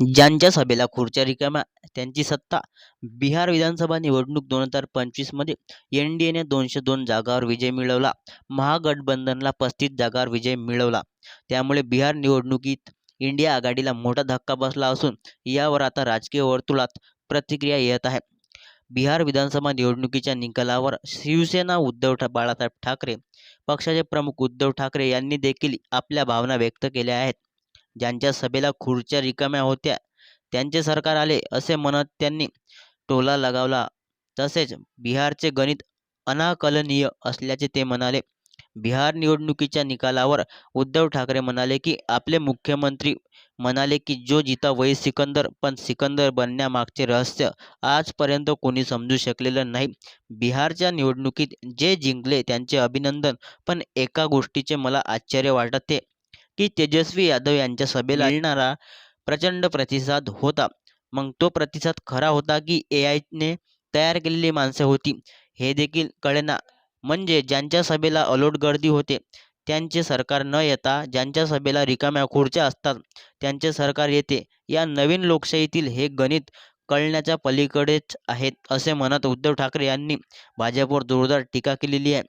ज्यांच्या सभेला खुर्च्या रिकाम्या त्यांची सत्ता बिहार विधानसभा निवडणूक दोन हजार पंचवीसमध्ये एन डी एने दोनशे दोन जागांवर विजय मिळवला. महागठबंधनला पस्तीस जागावर विजय मिळवला. त्यामुळे बिहार निवडणुकीत इंडिया आघाडीला मोठा धक्का बसला असून यावर आता राजकीय वर्तुळात प्रतिक्रिया येत आहे. बिहार विधानसभा निवडणुकीच्या निकालावर शिवसेना उद्धव ठा बाळासाहेब ठाकरे पक्षाचे प्रमुख उद्धव ठाकरे यांनी देखील आपल्या भावना व्यक्त केल्या आहेत. ज्यांच्या सभेला खुर्च्या रिकाम्या होत्या. त्यांचे सरकार आले असे म्हणत त्यांनी टोला लगावला. तसेच बिहारचे गणित अनाकलनीय असल्याचे ते म्हणाले. बिहार निवडणुकीच्या निकालावर उद्धव ठाकरे म्हणाले की आपले मुख्यमंत्री म्हणाले की जो जिता वही सिकंदर पण सिकंदर बनण्यामागचे रहस्य आजपर्यंत कोणी समजू शकलेलं नाही. बिहारच्या निवडणुकीत जे जिंकले त्यांचे अभिनंदन पण एका गोष्टीचे मला आश्चर्य वाटते. की तेजस्वी यादव यांच्या सभेला मिळणारा प्रचंड प्रतिसाद होता. मग तो प्रतिसाद खरा होता की ए आयने तयार केलेली माणसं होती. हे देखील कळेना. म्हणजे ज्यांच्या सभेला अलोट गर्दी होते त्यांचे सरकार न येता ज्यांच्या सभेला रिकाम्या खुर्च्या असतात त्यांचे सरकार येते. या नवीन लोकशाहीतील हे गणित कळण्याच्या पलीकडेच आहेत असे म्हणत उद्धव ठाकरे यांनी भाजपवर जोरदार टीका केलेली आहे.